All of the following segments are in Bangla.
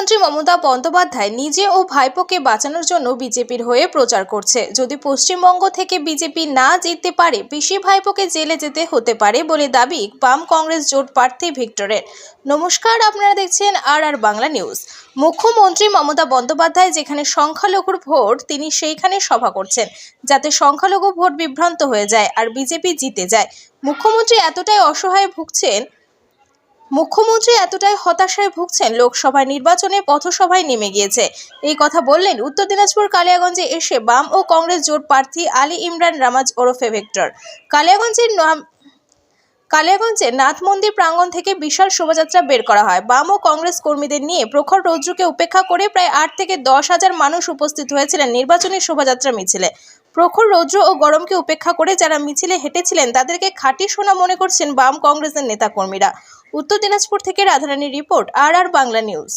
মুখ্যমন্ত্রী মমতা বন্দ্যোপাধ্যায় নিজে ও ভাইপোকে বাঁচানোর জন্য বিজেপির হয়ে প্রচার করছে। যদি পশ্চিমবঙ্গ থেকে বিজেপি না জিততে পারে পিসি ভাইপোকে জেলে যেতে হতে পারে বলে দাবি বাম কংগ্রেস জোট প্রার্থী ভিক্টরের। নমস্কার, আপনারা দেখছেন আর আর বাংলা নিউজ। মুখ্যমন্ত্রী মমতা বন্দ্যোপাধ্যায় যেখানে সংখ্যালঘুর ভোট, তিনি সেইখানে সভা করছেন, যাতে সংখ্যালঘু ভোট বিভ্রান্ত হয়ে যায় আর বিজেপি জিতে যায়। মুখ্যমন্ত্রী এতটাই অসহায় ভুগছেন মুখ্যমন্ত্রী এতটাই হতাশায় ভুগছেন লোকসভা নির্বাচনে পথসভায় নেমে গিয়েছে। এই কথা বললেন উত্তর দিনাজপুর কালিয়াগঞ্জে এসে বাম ও কংগ্রেস জোট প্রার্থী আলী ইমরান রামাজ ওরফে ভেক্টর। কালিয়াগঞ্জের নাম কালিয়াগঞ্জে নাথ মন্দির প্রাঙ্গণ থেকে বিশাল শোভাযাত্রা বের করা হয়। বাম ও কংগ্রেস কর্মীদের নিয়ে প্রখর রৌদ্রকে উপেক্ষা করে প্রায় আট থেকে দশ হাজার মানুষ উপস্থিত হয়েছিলেন নির্বাচনী শোভাযাত্রা মিছিলে। প্রখর রৌদ্র ও গরমকে উপেক্ষা করে যারা মিছিলে হেঁটেছিলেন, তাদেরকে খাঁটি সোনা মনে করছেন বাম কংগ্রেসের নেতাকর্মীরা। উত্তর দিনাজপুর থেকে রাধারানীর রিপোর্ট আর আর বাংলা নিউজ।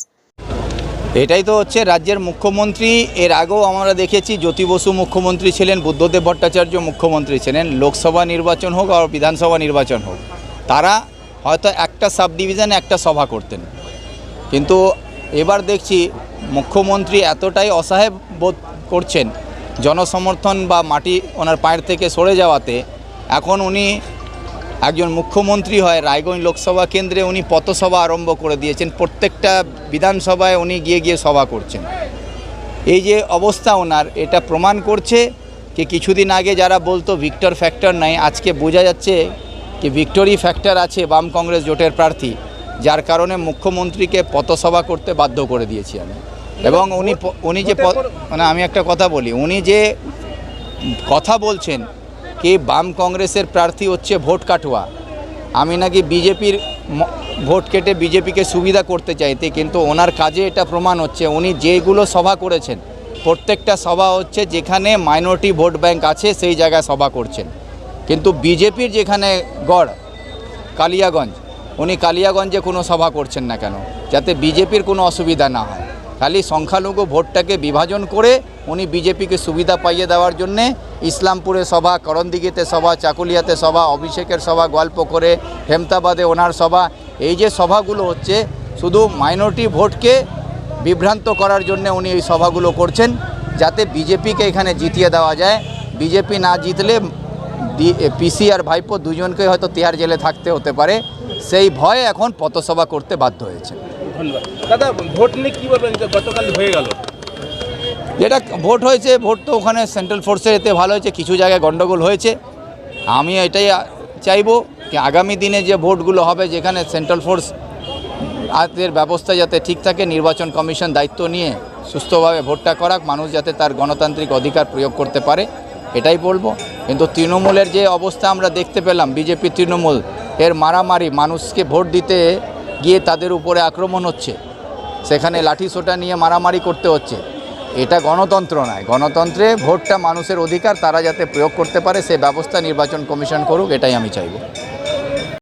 এটাই তো হচ্ছে রাজ্যের মুখ্যমন্ত্রী। এর আগেও আমরা দেখেছি জ্যোতি বসু মুখ্যমন্ত্রী ছিলেন, বুদ্ধদেব ভট্টাচার্য মুখ্যমন্ত্রী ছিলেন। লোকসভা নির্বাচন হোক আর বিধানসভা নির্বাচন হোক, তারা হয়তো একটা সাব ডিভিশনে একটা সভা করতেন। কিন্তু এবার দেখছি মুখ্যমন্ত্রী এতটাই অসহায় বোধ করছেন জনসমর্থন বা মাটি ওনার পায়ের থেকে সরে যাওয়াতে এখন উনি একজন মুখ্যমন্ত্রী হয় রায়গঞ্জ লোকসভা কেন্দ্রে উনি পথসভা আরম্ভ করে দিয়েছেন। প্রত্যেকটা বিধানসভায় উনি গিয়ে গিয়ে সভা করছেন। এই যে অবস্থা ওনার, এটা প্রমাণ করছে কি কিছুদিন আগে যারা বলতো ভিক্টর ফ্যাক্টর নাই, আজকে বোঝা যাচ্ছে কি ভিক্টোরি ফ্যাক্টর আছে বাম কংগ্রেস জোটের প্রার্থী, যার কারণে মুখ্যমন্ত্রীকে পথসভা করতে বাধ্য করে দিয়েছি আমি। এবং উনি উনি যে মানে আমি একটা কথা বলি উনি যে কথা বলছেন কি বাম কংগ্রেসের প্রার্থী হচ্ছে ভোট কাটুয়া। আমি নাকি বিজেপির ভোট কেটে বিজেপিকে সুবিধা করতে চাইতে কিন্তু ওনার কাজে এটা প্রমাণ হচ্ছে উনি যেগুলো সভা করেছেন প্রত্যেকটা সভা হচ্ছে যেখানে মাইনরিটি ভোট ব্যাংক আছে সেই জায়গায় সভা করছেন। কিন্তু বিজেপির যেখানে গড় কালিয়াগঞ্জ উনি কালিয়াগঞ্জে কোনো সভা করছেন না কেন যাতে বিজেপির কোনো অসুবিধা না হয়। খালি সংখ্যালঘু ভোটটাকে বিভাজন করে উনি বিজেপিকে সুবিধা পাইয়ে দেওয়ার জন্যে ইসলামপুরে সভা, করণদিঘিতে সভা, চাকুলিয়াতে সভা, অভিষেকের সভা, গল্প করে হেমতাবাদে ওনার সভা। এই যে সভাগুলো হচ্ছে, শুধু মাইনরিটি ভোটকে বিভ্রান্ত করার জন্য উনি এই সভাগুলো করছেন, যাতে বিজেপিকে এখানে জিতিয়ে দেওয়া যায়। বিজেপি না জিতলে পিসি আর ভাইপো দুজনকে হয়তো তিহার জেলে থাকতে হতে পারে। সেই ভয়ে এখন পথসভা করতে বাধ্য হয়েছে ধন্যবাদ। দাদা, ভোট নিয়ে কী বলবেন গতকাল হয়ে গেল? যেটা ভোট হয়েছে, ভোট তো ওখানে সেন্ট্রাল ফোর্সের এতে ভালো হয়েছে, কিছু জায়গায় গণ্ডগোল হয়েছে। আমি এটাই চাইব কি আগামী দিনে যে ভোটগুলো হবে, যেখানে সেন্ট্রাল ফোর্স আদের ব্যবস্থা যাতে ঠিক থাকে, নির্বাচন কমিশন দায়িত্ব নিয়ে সুস্থভাবে ভোটটা করাক, মানুষ যাতে তার গণতান্ত্রিক অধিকার প্রয়োগ করতে পারে, এটাই বলব। কিন্তু তৃণমূলের যে অবস্থা আমরা দেখতে পেলাম, বিজেপি তৃণমূল, এর মারামারি, মানুষকে ভোট দিতে গিয়ে তাদের উপরে আক্রমণ হচ্ছে। সেখানে লাঠি সোটা নিয়ে মারামারি করতে হচ্ছে। এটা গণতন্ত্র নয়। গণতন্ত্রে ভোটটা মানুষের অধিকার, তারা যাতে প্রয়োগ করতে পারে, সে ব্যবস্থা নির্বাচন কমিশন করুক, এটাই আমি চাইব।